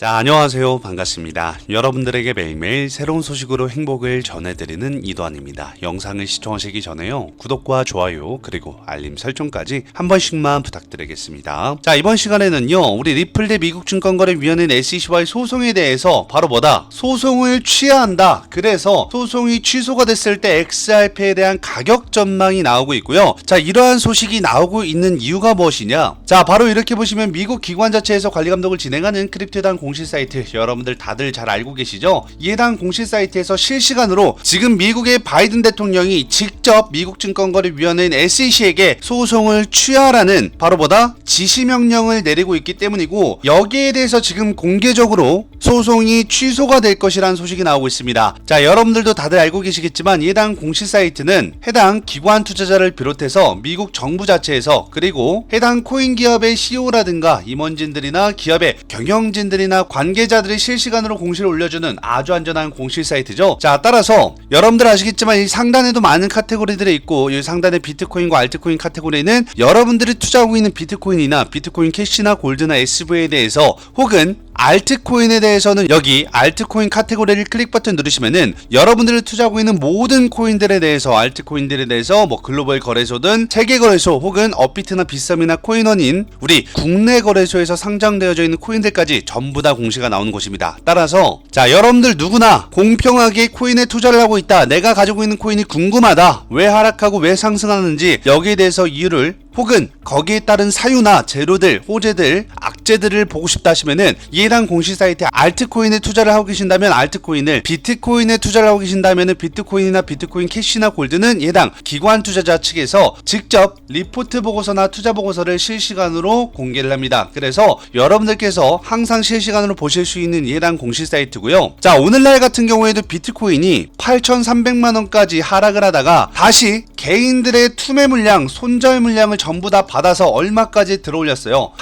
자, 안녕하세요. 반갑습니다. 여러분들에게 매일매일 새로운 소식으로 행복을 전해드리는 이도환입니다. 영상을 시청하시기 전에요. 구독과 좋아요, 그리고 알림 설정까지 한 번씩만 부탁드리겠습니다. 자, 이번 시간에는요, 우리 리플 대 미국 증권거래위원회 SEC와의 소송에 대해서 바로 뭐다? 소송을 취해야 한다. 그래서 소송이 취소가 됐을 때 XRP에 대한 가격 전망이 나오고 있고요. 자, 이러한 소식이 나오고 있는 이유가 무엇이냐? 자, 바로 이렇게 보시면 미국 기관 자체에서 관리 감독을 진행하는 크립토단 공식 사이트 여러분들 다들 잘 알고 계시죠? 이 해당 공식 사이트에서 실시간으로 지금 미국의 바이든 대통령이 직접 미국 증권거래위원회인 SEC에게 소송을 취하라는 바로 보다 지시 명령을 내리고 있기 때문이고 여기에 대해서 지금 공개적으로 소송이 취소가 될 것이라는 소식이 나오고 있습니다. 자, 여러분들도 다들 알고 계시겠지만 이 해당 공식 사이트는 해당 기관 투자자를 비롯해서 미국 정부 자체에서 그리고 해당 코인 기업의 CEO라든가 임원진들이나 기업의 경영진들이나 관계자들이 실시간으로 공시를 올려주는 아주 안전한 공식 사이트죠. 자, 따라서 여러분들 아시겠지만 이 상단에도 많은 카테고리들이 있고 이 상단에 비트코인과 알트코인 카테고리는 여러분들이 투자하고 있는 비트코인이나 비트코인 캐시나 골드나 SV에 대해서 혹은 알트코인에 대해서는 여기 알트코인 카테고리를 클릭 버튼 누르시면은 여러분들이 투자하고 있는 모든 코인들에 대해서 알트코인들에 대해서 뭐 글로벌 거래소든 세계 거래소 혹은 업비트나 비썸이나 코인원인 우리 국내 거래소에서 상장되어져 있는 코인들까지 전부 다 공시가 나오는 곳입니다. 따라서 자 여러분들 누구나 공평하게 코인에 투자를 하고 있다. 내가 가지고 있는 코인이 궁금하다. 왜 하락하고 왜 상승하는지 여기에 대해서 이유를 혹은 거기에 따른 사유나 재료들, 호재들, 악 재들을 보고 싶다 하시면은 이 해당 공시 사이트에 알트코인에 투자를 하고 계신다면 알트코인을 비트코인에 투자를 하고 계신다면은 비트코인이나 비트코인 캐시나 골드는 이 해당 기관 투자자 측에서 직접 리포트 보고서나 투자 보고서를 실시간으로 공개를 합니다. 그래서 여러분들께서 항상 실시간으로 보실 수 있는 이 해당 공시 사이트고요. 자, 오늘날 같은 경우에도 비트코인이 8,300만 원까지 하락을 하다가 다시 개인들의 투매 물량, 손절 물량을 전부 다 받아서 얼마까지 들어올렸어요.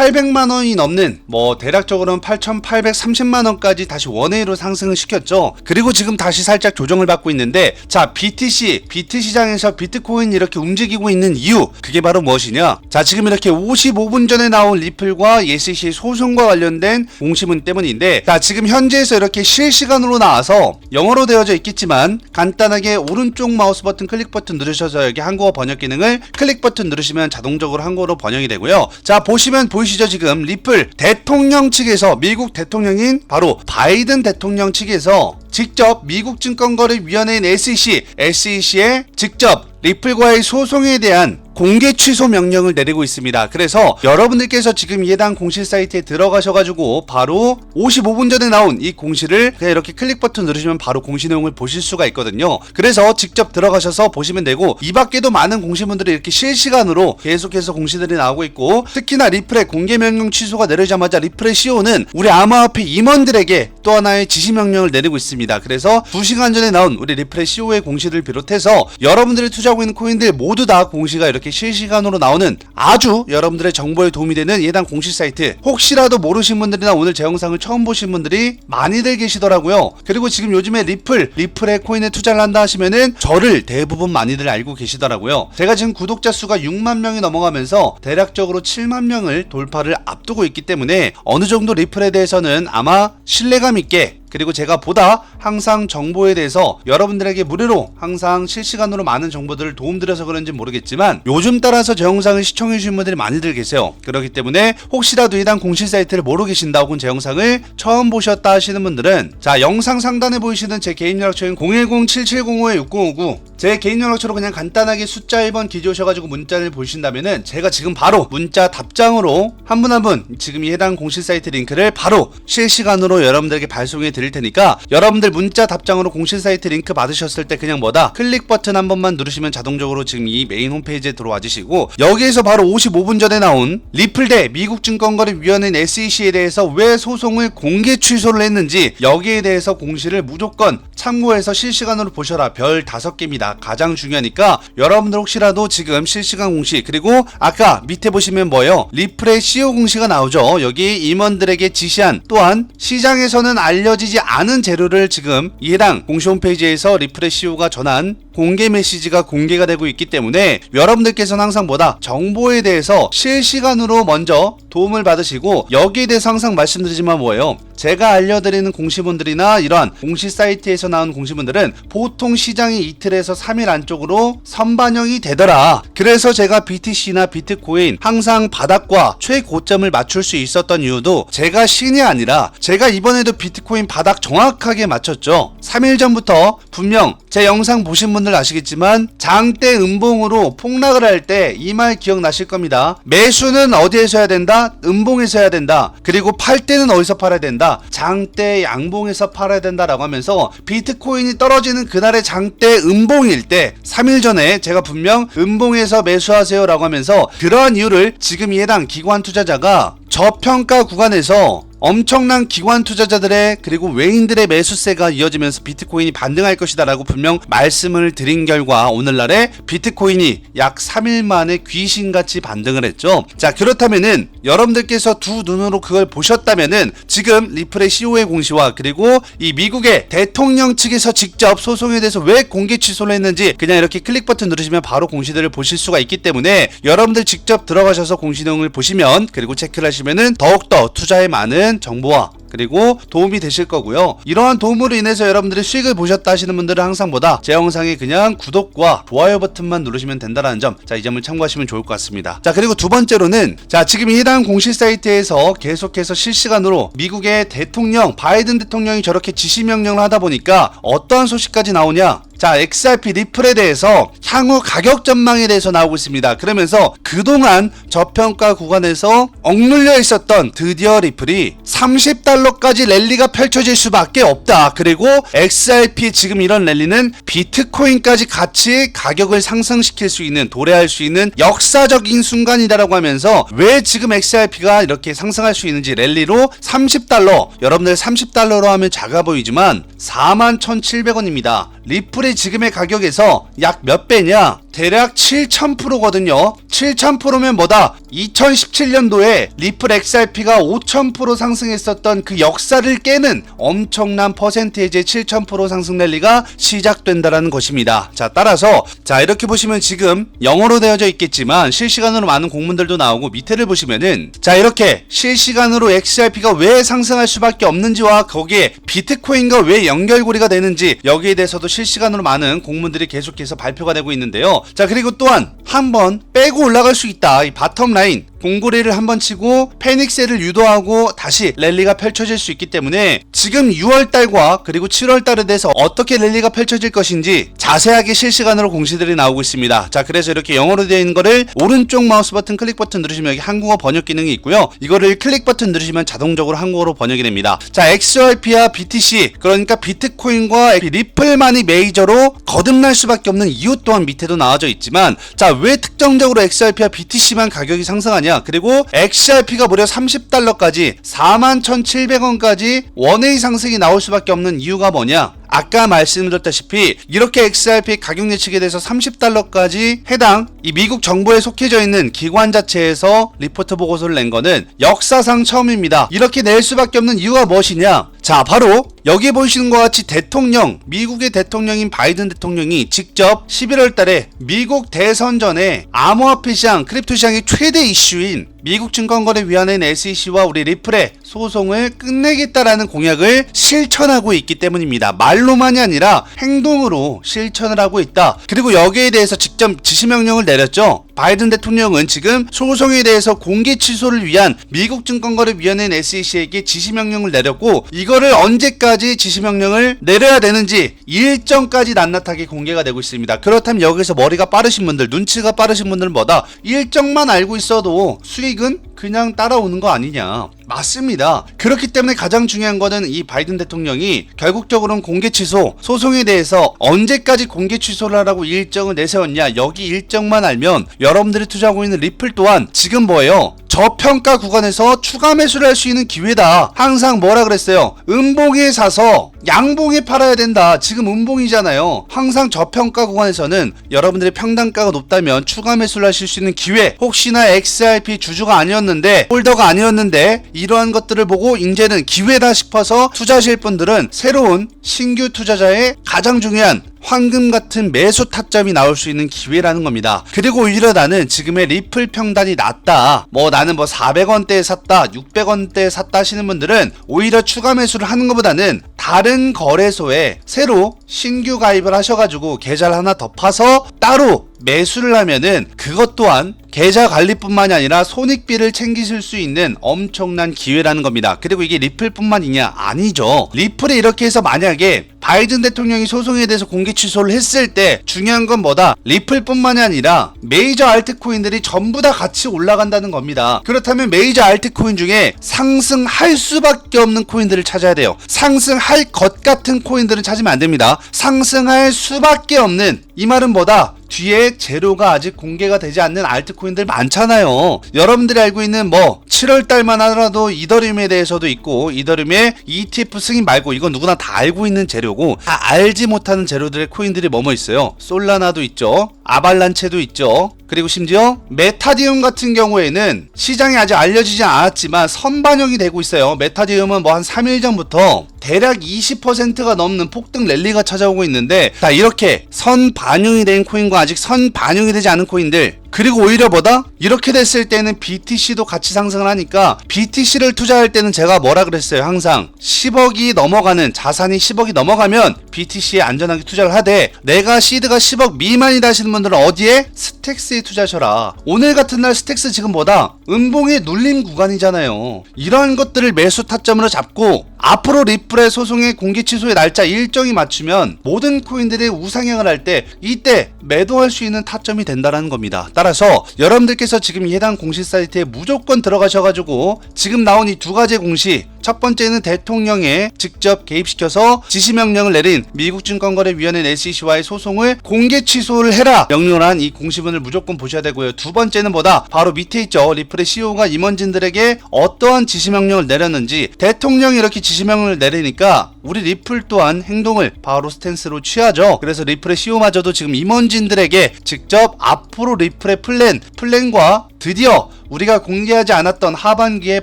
8,800만 원이 넘는 뭐 대략적으로는 8,830만 원까지 다시 원웨이로 상승을 시켰죠. 그리고 지금 다시 살짝 조정을 받고 있는데 자 BTC 비트 시장에서 비트코인 이렇게 움직이고 있는 이유 그게 바로 무엇이냐? 자 지금 이렇게 55분 전에 나온 리플과 SEC 소송과 관련된 공시문 때문인데 자 지금 현재에서 이렇게 실시간으로 나와서 영어로 되어져 있겠지만 간단하게 오른쪽 마우스 버튼 클릭 버튼 누르셔서 여기 한국어 번역 기능을 클릭 버튼 누르시면 자동적으로 한국어로 번역이 되고요. 자 보시면 보 이시죠? 지금 리플 대통령 측에서 미국 대통령인 바로 바이든 대통령 측에서 직접 미국 증권거래위원회인 SEC, SEC에 직접 리플과의 소송에 대한 공개 취소 명령을 내리고 있습니다. 그래서 여러분들께서 지금 이 해당 공시 사이트에 들어가셔가지고 바로 55분 전에 나온 이 공시를 그냥 이렇게 클릭 버튼 누르시면 바로 공시 내용을 보실 수가 있거든요. 그래서 직접 들어가셔서 보시면 되고 이 밖에도 많은 공시문들이 이렇게 실시간으로 계속해서 공시들이 나오고 있고 특히나 리플의 공개 명령 취소가 내려자마자 리플의 CEO는 우리 암호화폐 임원들에게 또 하나의 지시 명령을 내리고 있습니다. 그래서 2시간 전에 나온 우리 리플의 CEO의 공시를 비롯해서 여러분들이 투자하고 있는 코인들 모두 다 공시가 이렇게 실시간으로 나오는 아주 여러분들의 정보에 도움이 되는 예당 공식 사이트. 혹시라도 모르신 분들이나 오늘 제 영상을 처음 보신 분들이 많이들 계시더라고요. 그리고 지금 요즘에 리플 리플의 코인에 투자를 한다 하시면은 저를 대부분 많이들 알고 계시더라고요. 제가 지금 구독자 수가 6만 명이 넘어가면서 대략적으로 7만 명을 돌파를 앞두고 있기 때문에 어느 정도 리플에 대해서는 아마 신뢰감 있게 그리고 제가 보다 항상 정보에 대해서 여러분들에게 무료로 항상 실시간으로 많은 정보들을 도움드려서 그런지 모르겠지만 요즘 따라서 제 영상을 시청해 주신 분들이 많이들 계세요. 그렇기 때문에 혹시라도 이단 공식 사이트를 모르 계신다 혹은 제 영상을 처음 보셨다 하시는 분들은 자 영상 상단에 보이시는 제 개인 연락처인 010-7705-6059 제 개인 연락처로 그냥 간단하게 숫자 1번 기재오셔가지고 문자를 보신다면은 제가 지금 바로 문자 답장으로 한 분 한분 지금 이 해당 공식 사이트 링크를 바로 실시간으로 여러분들에게 발송해 드릴 테니까 여러분들 문자 답장으로 공식 사이트 링크 받으셨을 때 그냥 뭐다? 클릭 버튼 한 번만 누르시면 자동적으로 지금 이 메인 홈페이지에 들어와 주시고 여기에서 바로 55분 전에 나온 리플 대 미국 증권거래위원회인 SEC에 대해서 왜 소송을 공개 취소를 했는지 여기에 대해서 공시를 무조건 참고해서 실시간으로 보셔라. 별 5개입니다. 가장 중요하니까 여러분들 혹시라도 지금 실시간 공시 그리고 아까 밑에 보시면 뭐예요? 리플의 CEO 공시가 나오죠. 여기 임원들에게 지시한 또한 시장에서는 알려지지 않은 재료를 지금 이 해당 공시 홈페이지에서 CEO가 전한 공개 메시지가 공개가 되고 있기 때문에 여러분들께서는 항상 뭐다? 정보에 대해서 실시간으로 먼저 도움을 받으시고 여기에 대해서 항상 말씀드리지만 뭐예요? 제가 알려드리는 공시분들이나 이러한 공시 사이트에서 나온 공시분들은 보통 시장이 이틀에서 3일 안쪽으로 선반영이 되더라. 그래서 제가 BTC나 비트코인 항상 바닥과 최고점을 맞출 수 있었던 이유도 제가 신이 아니라 제가 이번에도 비트코인 바닥 정확하게 맞췄죠. 3일 전부터 분명 제 영상 보신 분들 아시겠지만 장대 음봉으로 폭락을 할 때 이 말 기억나실 겁니다. 매수는 어디에서 해야 된다? 음봉에서 해야 된다. 그리고 팔 때는 어디서 팔아야 된다? 장대 양봉에서 팔아야 된다라고 하면서 비트코인이 떨어지는 그날의 장대 음봉일 때 3일 전에 제가 분명 음봉에서 매수하세요라고 하면서 그러한 이유를 지금 이 해당 기관 투자자가 저평가 구간에서 엄청난 기관 투자자들의 그리고 외인들의 매수세가 이어지면서 비트코인이 반등할 것이다라고 분명 말씀을 드린 결과 오늘날에 비트코인이 약 3일 만에 귀신같이 반등을 했죠. 자 그렇다면은 여러분들께서 두 눈으로 그걸 보셨다면은 지금 리플의 CO의 공시와 그리고 이 미국의 대통령 측에서 직접 소송에 대해서 왜 공개 취소를 했는지 그냥 이렇게 클릭 버튼 누르시면 바로 공시들을 보실 수가 있기 때문에 여러분들 직접 들어가셔서 공시 내용을 보시면 그리고 체크를 하시면은 더욱더 투자에 많은 정보와 그리고 도움이 되실 거고요. 이러한 도움으로 인해서 여러분들이 수익을 보셨다 하시는 분들은 항상 보다 제 영상에 그냥 구독과 좋아요 버튼만 누르시면 된다는 점. 자, 이 점을 참고하시면 좋을 것 같습니다. 자, 그리고 두 번째로는 자, 지금 이 해당 공시 사이트에서 계속해서 실시간으로 미국의 대통령 바이든 대통령이 저렇게 지시 명령을 하다 보니까 어떠한 소식까지 나오냐? 자, XRP 리플에 대해서 향후 가격 전망에 대해서 나오고 있습니다. 그러면서 그동안 저평가 구간에서 억눌려 있었던 드디어 리플이 30달러 까지 랠리가 펼쳐질 수밖에 없다. 그리고 XRP 지금 이런 랠리는 비트코인까지 같이 가격을 상승시킬 수 있는 도래할 수 있는 역사적인 순간이다라고 하면서 왜 지금 XRP가 이렇게 상승할 수 있는지 랠리로 30달러 여러분들 30달러로 하면 작아 보이지만 41,700원입니다. 리플의 지금의 가격에서 약 몇 배냐? 대략 7000%거든요. 7000%면 뭐다? 2017년도에 리플 XRP가 5000% 상승했었던 그 역사를 깨는 엄청난 퍼센테이지의 7000% 상승 랠리가 시작된다라는 것입니다. 자, 따라서 자, 이렇게 보시면 지금 영어로 되어져 있겠지만 실시간으로 많은 공문들도 나오고 밑에를 보시면은 자, 이렇게 실시간으로 XRP가 왜 상승할 수밖에 없는지와 거기에 비트코인과 왜 연결고리가 되는지 여기에 대해서도 실 시간으로 많은 공문들이 계속해서 발표가 되고 있는데요. 자 그리고 또한 한번 빼고 올라갈 수 있다. 이 바텀 라인 공고리를 한번 치고 패닉셀을 유도하고 다시 랠리가 펼쳐질 수 있기 때문에 지금 6월달과 그리고 7월달에 대해서 어떻게 랠리가 펼쳐질 것인지 자세하게 실시간으로 공시들이 나오고 있습니다. 자 그래서 이렇게 영어로 되어 있는 거를 오른쪽 마우스 버튼 클릭 버튼 누르시면 여기 한국어 번역 기능이 있고요. 이거를 클릭 버튼 누르시면 자동적으로 한국어로 번역이 됩니다. 자 XRP와 BTC 그러니까 비트코인과 리플만이 메이저로 거듭날 수밖에 없는 이유 또한 밑에도 나와져 있지만 자 왜 특정적으로 XRP와 BTC만 가격이 상승하냐? 그리고 XRP가 무려 30달러까지 41,700원까지 원웨이 상승이 나올 수밖에 없는 이유가 뭐냐 아까 말씀드렸다시피 이렇게 XRP 가격 예측에 대해서 30달러까지 해당 이 미국 정부에 속해져 있는 기관 자체에서 리포트 보고서를 낸 거는 역사상 처음입니다. 이렇게 낼 수밖에 없는 이유가 무엇이냐? 자, 바로 여기 보시는 것 같이 대통령, 미국의 대통령인 바이든 대통령이 직접 11월 달에 미국 대선 전에 암호화폐 시장, 크립토 시장의 최대 이슈인 미국 증권거래위원회인 SEC와 우리 리플의 소송을 끝내겠다라는 공약을 실천하고 있기 때문입니다. 말로만이 아니라 행동으로 실천을 하고 있다. 그리고 여기에 대해서 직접 지시명령을 내렸죠. 바이든 대통령은 지금 소송에 대해서 공개 취소를 위한 미국 증권거래위원회인 SEC에게 지시명령을 내렸고 이거를 언제까지 지시명령을 내려야 되는지 일정까지 낱낱하게 공개가 되고 있습니다. 그렇다면 여기서 머리가 빠르신 분들, 눈치가 빠르신 분들은 뭐다? 일정만 알고 있어도 수익은 그냥 따라오는 거 아니냐. 맞습니다. 그렇기 때문에 가장 중요한 거는 이 바이든 대통령이 결국적으로는 공개 취소, 소송에 대해서 언제까지 공개 취소를 하라고 일정을 내세웠냐. 여기 일정만 알면 여러분들이 투자하고 있는 리플 또한 지금 뭐예요? 저평가 구간에서 추가 매수를 할 수 있는 기회다. 항상 뭐라 그랬어요? 음봉에 사서 양봉에 팔아야 된다. 지금 음봉이잖아요. 항상 저평가 구간에서는 여러분들의 평단가가 높다면 추가 매수를 하실 수 있는 기회. 혹시나 XRP 주주가 아니었는데 홀더가 아니었는데 이러한 것들을 보고 이제는 기회다 싶어서 투자하실 분들은 새로운 신규 투자자의 가장 중요한 황금 같은 매수 타점이 나올 수 있는 기회라는 겁니다. 그리고 오히려 나는 지금의 리플 평단이 낮다. 뭐 나는 뭐 400원대에 샀다, 600원대에 샀다 하시는 분들은 오히려 추가 매수를 하는 것보다는 다른 거래소에 새로 신규 가입을 하셔가지고 계좌를 하나 더 파서 따로 매수를 하면은 그것 또한 계좌 관리뿐만이 아니라 손익비를 챙기실 수 있는 엄청난 기회라는 겁니다. 그리고 이게 리플뿐만이냐? 아니죠. 리플이 이렇게 해서 만약에 바이든 대통령이 소송에 대해서 공개 취소를 했을 때 중요한 건 뭐다? 리플뿐만이 아니라 메이저 알트코인들이 전부 다 같이 올라간다는 겁니다. 그렇다면 메이저 알트코인 중에 상승할 수밖에 없는 코인들을 찾아야 돼요. 상승할 것 같은 코인들은 찾으면 안 됩니다. 상승할 수밖에 없는 이 말은 뭐다? 뒤에 재료가 아직 공개가 되지 않는 알트코인들 많잖아요. 여러분들이 알고 있는 뭐 7월 달만 하더라도 이더리움에 대해서도 있고 이더리움의 ETF 승인 말고 이건 누구나 다 알고 있는 재료고 다 알지 못하는 재료들의 코인들이 뭐뭐 있어요. 솔라나도 있죠. 아발란체도 있죠. 그리고 심지어 메타디움 같은 경우에는 시장에 아직 알려지지 않았지만 선반영이 되고 있어요. 메타디움은 뭐 한 3일 전부터 대략 20%가 넘는 폭등 랠리가 찾아오고 있는데 자 이렇게 선 반영이 된 코인과 아직 선 반영이 되지 않은 코인들 그리고 오히려 보다 이렇게 됐을 때는 BTC도 같이 상승을 하니까 BTC를 투자할 때는 제가 뭐라 그랬어요 항상 10억이 넘어가는 자산이 10억이 넘어가면 BTC에 안전하게 투자를 하되 내가 시드가 10억 미만이다 하시는 분들은 어디에? 스택스에 투자하셔라 오늘 같은 날 스택스 지금 뭐다? 음봉의 눌림 구간이잖아요 이러한 것들을 매수 타점으로 잡고 앞으로 리플의 소송의 공개 취소의 날짜 일정이 맞추면 모든 코인들이 우상향을 할 때 이때 매도할 수 있는 타점이 된다라는 겁니다. 따라서 여러분들께서 지금 이 해당 공시 사이트에 무조건 들어가셔가지고 지금 나온 이 두 가지 공시 첫 번째는 대통령에 직접 개입시켜서 지시명령을 내린 미국 증권거래위원회 SEC와의 소송을 공개 취소를 해라 명령을 한 이 공시문을 무조건 보셔야 되고요. 두 번째는 뭐다? 바로 밑에 있죠. 리플의 CEO가 임원진들에게 어떠한 지시명령을 내렸는지 대통령이 이렇게 지시명령을 내리니까 우리 리플 또한 행동을 바로 스탠스로 취하죠. 그래서 리플의 CEO마저도 지금 임원진들에게 직접 앞으로 리플의 플랜, 플랜과 드디어 우리가 공개하지 않았던 하반기의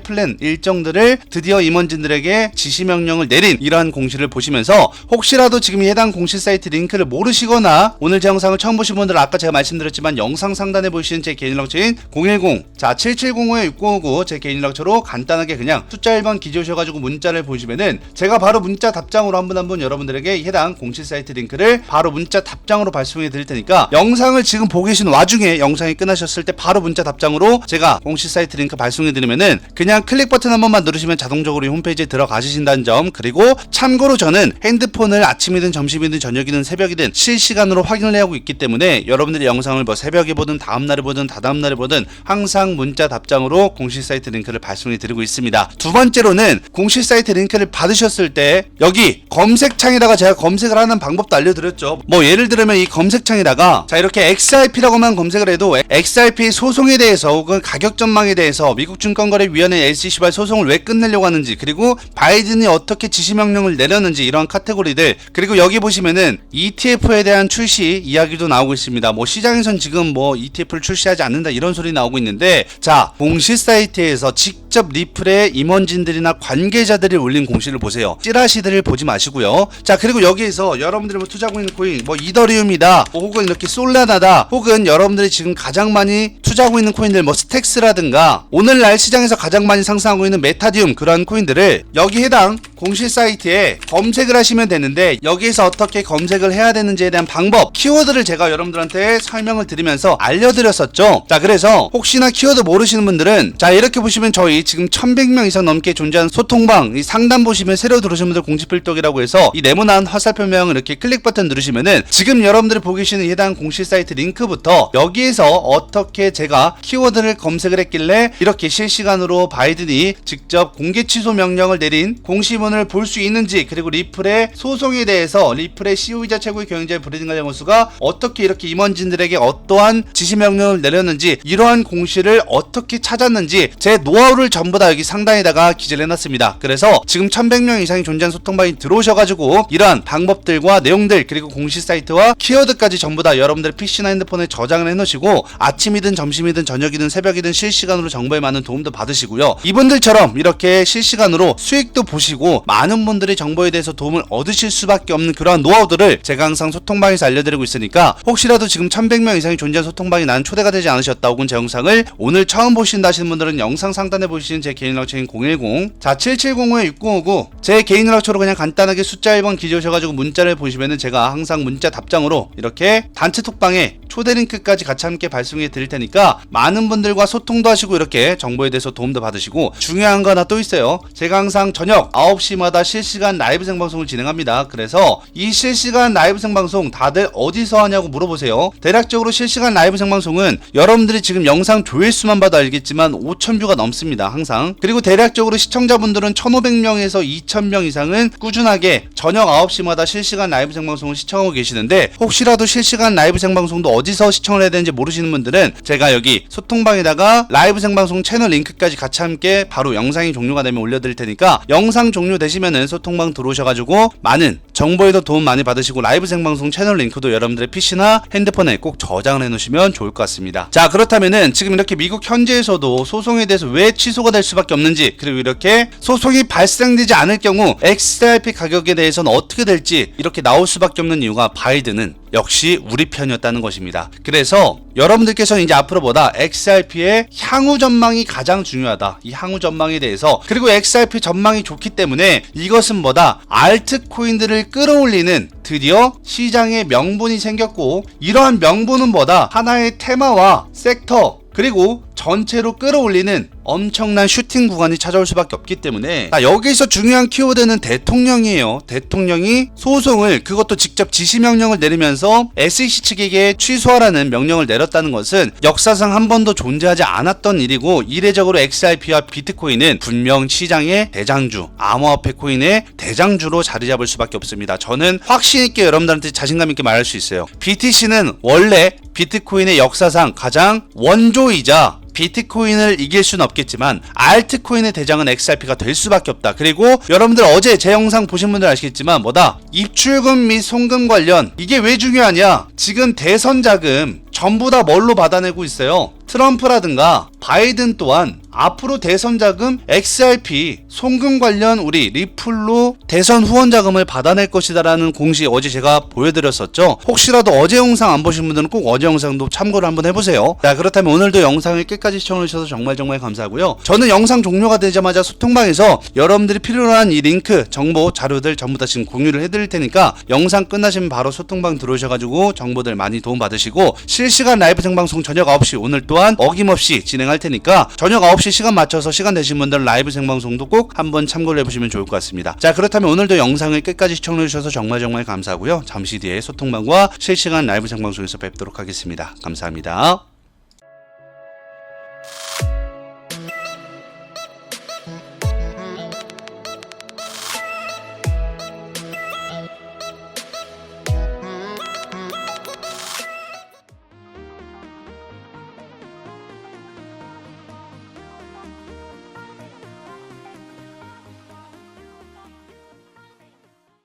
플랜 일정들을 드디어 임원진들에게 지시명령을 내린 이러한 공시를 보시면서 혹시라도 지금 이 해당 공시 사이트 링크를 모르시거나 오늘 제 영상을 처음 보신 분들은 아까 제가 말씀드렸지만 영상 상단에 보시는 제 개인 연락처인 010 자 7705-6059 제 개인 연락처로 간단하게 그냥 숫자 1번 기재오셔가지고 문자를 보시면은 제가 바로 문자 답장으로 한 분 한 분 여러분들에게 이 해당 공시 사이트 링크를 바로 문자 답장으로 발송해 드릴 테니까 영상을 지금 보고 계신 와중에 영상이 끝나셨을 때 바로 문자 답장 으로 제가 공시 사이트 링크 발송해 드리면은 그냥 클릭 버튼 한 번만 누르시면 자동적으로 이 홈페이지에 들어가시신다는 점 그리고 참고로 저는 핸드폰을 아침이든 점심이든 저녁이든 새벽이든 실시간으로 확인을 하고 있기 때문에 여러분들이 영상을 뭐 새벽에 보든 다음날에 보든 다다음날에 보든 항상 문자 답장으로 공시 사이트 링크를 발송해 드리고 있습니다. 두 번째로는 공시 사이트 링크를 받으셨을 때 여기 검색창에다가 제가 검색을 하는 방법도 알려드렸죠. 뭐 예를 들면 이 검색창에다가 자 이렇게 XRP라고만 검색을 해도 XRP 소송에 대해서 혹은 가격 전망에 대해서 미국 증권거래위원회 SEC발 소송을 왜 끝내려고 하는지 그리고 바이든이 어떻게 지시명령을 내렸는지 이런 카테고리들 그리고 여기 보시면은 ETF에 대한 출시 이야기도 나오고 있습니다. 뭐 시장에선 지금 뭐 ETF를 출시하지 않는다 이런 소리 나오고 있는데 자 공시 사이트에서 직접 리플의 임원진들이나 관계자들이 올린 공시를 보세요. 찌라시들을 보지 마시고요. 자 그리고 여기에서 여러분들이 뭐 투자하고 있는 코인 뭐 이더리움이다 뭐 혹은 이렇게 솔라나다 혹은 여러분들이 지금 가장 많이 투자하고 있는 코인 들 뭐 스택스라든가 오늘날 시장에서 가장 많이 상승하고 있는 메타디움 그러한 코인들을 여기 해당 공시 사이트에 검색을 하시면 되는데 여기에서 어떻게 검색을 해야 되는지에 대한 방법 키워드를 제가 여러분들한테 설명을 드리면서 알려드렸었죠. 자 그래서 혹시나 키워드 모르시는 분들은 자 이렇게 보시면 저희 지금 1100명 이상 넘게 존재하는 소통방 이 상단 보시면 새로 들어오신 분들 공지필독이라고 해서 이 네모난 화살표명 이렇게 클릭 버튼 누르시면은 지금 여러분들이 보고 계시는 해당 공시 사이트 링크부터 여기에서 어떻게 제가 키워드를 검색을 했길래 이렇게 실시간으로 바이든이 직접 공개 취소 명령을 내린 공시문 을 볼 수 있는지 그리고 리플의 소송에 대해서 리플의 CEO이자 최고의 경영자의 브리딩 관련 원수가 어떻게 이렇게 임원진들에게 어떠한 지시 명령을 내렸는지 이러한 공시를 어떻게 찾았는지 제 노하우를 전부 다 여기 상단에다가 기재를 해놨습니다. 그래서 지금 1100명 이상이 존재하는 소통방이 들어오셔가지고 이러한 방법들과 내용들 그리고 공시 사이트와 키워드까지 전부 다 여러분들 PC나 핸드폰에 저장을 해놓으시고 아침이든 점심이든 저녁 저녁이든 새벽이든 실시간으로 정보에 많은 도움도 받으시고요. 이분들처럼 이렇게 실시간으로 수익도 보시고 많은 분들이 정보에 대해서 도움을 얻으실 수밖에 없는 그러한 노하우들을 제가 항상 소통방에서 알려드리고 있으니까 혹시라도 지금 1100명 이상이 존재하는 소통방이 나는 초대가 되지 않으셨다 혹은 제 영상을 오늘 처음 보신다 하시는 분들은 영상 상단에 보시는 제 개인 연락처인 010자7705-6059 제 개인 연락처로 그냥 간단하게 숫자 1번 기재오셔가지고 문자를 보시면은 제가 항상 문자 답장으로 이렇게 단체 톡방에 초대 링크까지 같이 함께 발송해 드릴 테니까 많은 분들과 소통도 하시고 이렇게 정보에 대해서 도움도 받으시고 중요한 거 하나 또 있어요. 제가 항상 저녁 9시 마다 실시간 라이브 생방송을 진행합니다. 그래서 이 실시간 라이브 생방송 다들 어디서 하냐고 물어보세요. 대략적으로 실시간 라이브 생방송은 여러분들이 지금 영상 조회수만 봐도 알겠지만 5,000뷰가 넘습니다. 항상. 그리고 대략적으로 시청자분들은 1,500명에서 2,000명 이상은 꾸준하게 저녁 9시마다 실시간 라이브 생방송을 시청하고 계시는데 혹시라도 실시간 라이브 생방송도 어디서 시청을 해야 되는지 모르시는 분들은 제가 여기 소통방에다가 라이브 생방송 채널 링크까지 같이 함께 바로 영상이 종료가 되면 올려드릴 테니까 영상 종료 되시면은 소통방 들어오셔가지고 많은 정보에도 도움 많이 받으시고 라이브 생방송 채널 링크도 여러분들의 PC나 핸드폰에 꼭 저장을 해놓으시면 좋을 것 같습니다. 자 그렇다면은 지금 이렇게 미국 현지에서도 소송에 대해서 왜 취소가 될 수밖에 없는지 그리고 이렇게 소송이 발생되지 않을 경우 XRP 가격에 대해서는 어떻게 될지 이렇게 나올 수밖에 없는 이유가 바이든은 역시 우리 편이었다는 것입니다. 그래서 여러분들께서는 이제 앞으로보다 XRP의 향후 전망이 가장 중요하다. 이 향후 전망에 대해서 그리고 XRP 전망이 좋기 때문에 이것은 뭐다 알트코인들을 끌어올리는 드디어 시장에 명분이 생겼고 이러한 명분은 뭐다 하나의 테마와 섹터 그리고 전체로 끌어올리는 엄청난 슈팅 구간이 찾아올 수밖에 없기 때문에 자, 여기서 중요한 키워드는 대통령이에요. 대통령이 소송을 그것도 직접 지시 명령을 내리면서 SEC 측에게 취소하라는 명령을 내렸다는 것은 역사상 한 번도 존재하지 않았던 일이고 이례적으로 XRP와 비트코인은 분명 시장의 대장주, 암호화폐 코인의 대장주로 자리 잡을 수밖에 없습니다. 저는 확신 있게 여러분들한테 자신감 있게 말할 수 있어요. BTC는 원래 비트코인의 역사상 가장 원조이자 비트코인을 이길 수는 없겠지만 알트코인의 대장은 XRP가 될 수밖에 없다. 그리고 여러분들 어제 제 영상 보신 분들 아시겠지만 뭐다 입출금 및 송금 관련 이게 왜 중요하냐? 지금 대선 자금 전부 다 뭘로 받아내고 있어요? 트럼프라든가 바이든 또한 앞으로 대선 자금 XRP 송금 관련 우리 리플로 대선 후원 자금을 받아낼 것이다라는 공시 어제 제가 보여드렸었죠. 혹시라도 어제 영상 안 보신 분들은 꼭 어제 영상도 참고를 한번 해보세요. 자 그렇다면 오늘도 영상을 끝까지 시청해주셔서 정말 정말 감사하고요. 저는 영상 종료가 되자마자 소통방에서 여러분들이 필요로 한 이 링크 정보 자료들 전부 다 지금 공유를 해드릴 테니까 영상 끝나시면 바로 소통방 들어오셔가지고 정보들 많이 도움 받으시고 실시간 라이브 생방송 저녁 9시 오늘 또한 어김없이 진행할 테니까 저녁 9시 시간 맞춰서 시간 되신 분들은 라이브 생방송도 꼭 한번 참고를 해보시면 좋을 것 같습니다. 자 그렇다면 오늘도 영상을 끝까지 시청해주셔서 정말 정말 감사하고요. 잠시 뒤에 소통방과 실시간 라이브 생방송에서 뵙도록 하겠습니다. 감사합니다.